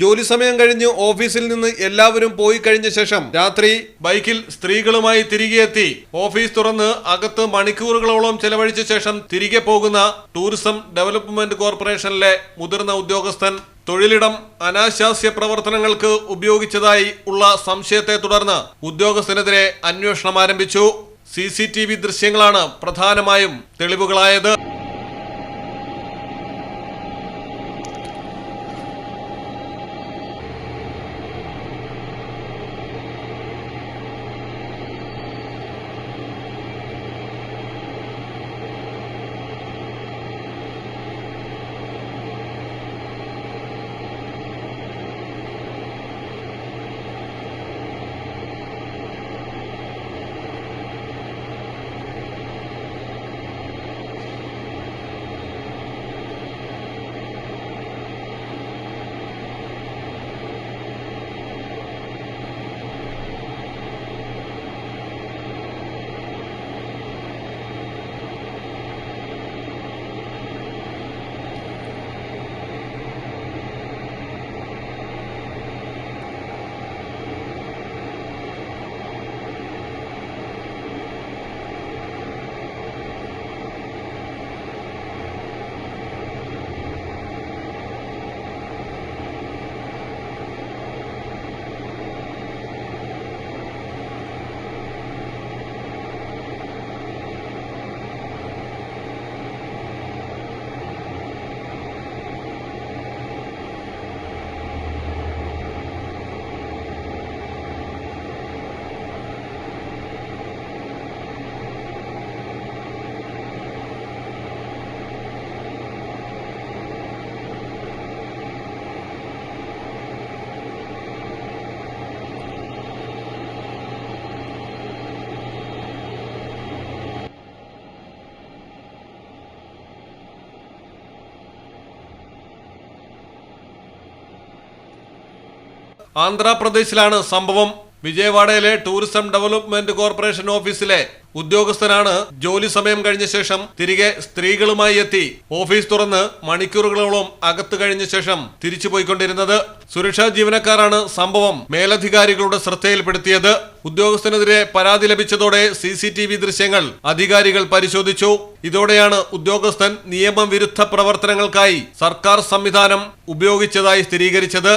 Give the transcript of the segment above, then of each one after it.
ജോലി സമയം കഴിഞ്ഞ് ഓഫീസിൽ നിന്ന് എല്ലാവരും പോയി കഴിഞ്ഞ ശേഷം രാത്രി ബൈക്കിൽ സ്ത്രീകളുമായി തിരികെ എത്തി. ഓഫീസ് തുറന്ന് അകത്ത് മണിക്കൂറുകളോളം ചെലവഴിച്ച ശേഷം തിരികെ പോകുന്ന ടൂറിസം ഡെവലപ്മെന്റ് കോർപ്പറേഷനിലെ മുതിർന്ന ഉദ്യോഗസ്ഥൻ തൊഴിലിടം അനാശാസ്യ പ്രവർത്തനങ്ങൾക്ക് ഉപയോഗിച്ചതായി ഉള്ള സംശയത്തെ തുടർന്ന് ഉദ്യോഗസ്ഥനെതിരെ അന്വേഷണം ആരംഭിച്ചു. സി സി ടി വി ദൃശ്യങ്ങളാണ് പ്രധാനമായും തെളിവുകളായത്. ആന്ധ്രാപ്രദേശിലാണ് സംഭവം. വിജയവാഡയിലെ ടൂറിസം ഡെവലപ്മെന്റ് കോർപ്പറേഷൻ ഓഫീസിലെ ഉദ്യോഗസ്ഥനാണ് ജോലി സമയം കഴിഞ്ഞ ശേഷം തിരികെ സ്ത്രീകളുമായി എത്തി. ഓഫീസ് തുറന്ന് മണിക്കൂറുകളോളം അകത്തു കഴിഞ്ഞ ശേഷം തിരിച്ചു പോയിക്കൊണ്ടിരുന്നത്. സുരക്ഷാ ജീവനക്കാരാണ് സംഭവം മേലധികാരികളുടെ ശ്രദ്ധയിൽപ്പെടുത്തിയത്. ഉദ്യോഗസ്ഥനെതിരെ പരാതി ലഭിച്ചതോടെ സി സി ടി വി ദൃശ്യങ്ങൾ അധികാരികൾ പരിശോധിച്ചു. ഇതോടെയാണ് ഉദ്യോഗസ്ഥൻ നിയമവിരുദ്ധ പ്രവർത്തനങ്ങൾക്കായി സർക്കാർ സംവിധാനം ഉപയോഗിച്ചതായി സ്ഥിരീകരിച്ചത്.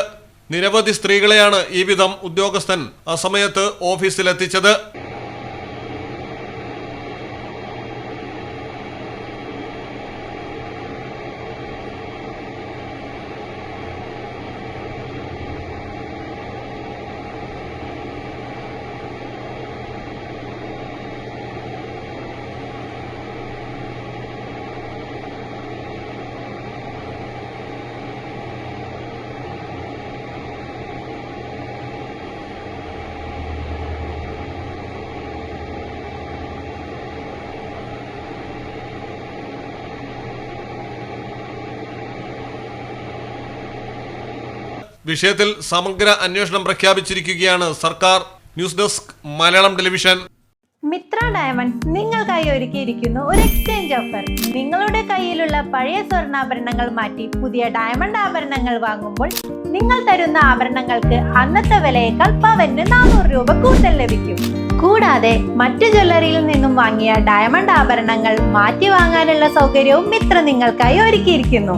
നിരവധി സ്ത്രീകളെയാണ് ഈ വിധം ഉദ്യോഗസ്ഥൻ അസമയത്ത് ഓഫീസിലെത്തിച്ചത്. വിഷയത്തിൽ സമഗ്ര അന്വേഷണം പ്രഖ്യാപിച്ചിരിക്കുകയാണ് സർക്കാർ. News desk Malayalam television. Mitra diamond നിങ്ങൾക്കായി ഒരുക്കിയിരിക്കുന്നു ഒരു എക്സ്ചേഞ്ച് ഓഫർ. നിങ്ങളുടെ കയ്യിലുള്ള പഴയ സ്വർണാഭരണങ്ങൾ മാറ്റി പുതിയ ഡയമണ്ട് ആഭരണങ്ങൾ വാങ്ങുമ്പോൾ നിങ്ങൾ തരുന്ന ആഭരണങ്ങൾക്ക് അന്നത്തെ വിലയേക്കാൾ പവന് നാനൂറ് രൂപ കൂടുതൽ ലഭിക്കും. കൂടാതെ മറ്റു ജ്വല്ലറിയിൽ നിന്നും വാങ്ങിയ ഡയമണ്ട് ആഭരണങ്ങൾ മാറ്റി വാങ്ങാനുള്ള സൗകര്യവും മിത്ര നിങ്ങൾക്കായി ഒരുക്കിയിരിക്കുന്നു.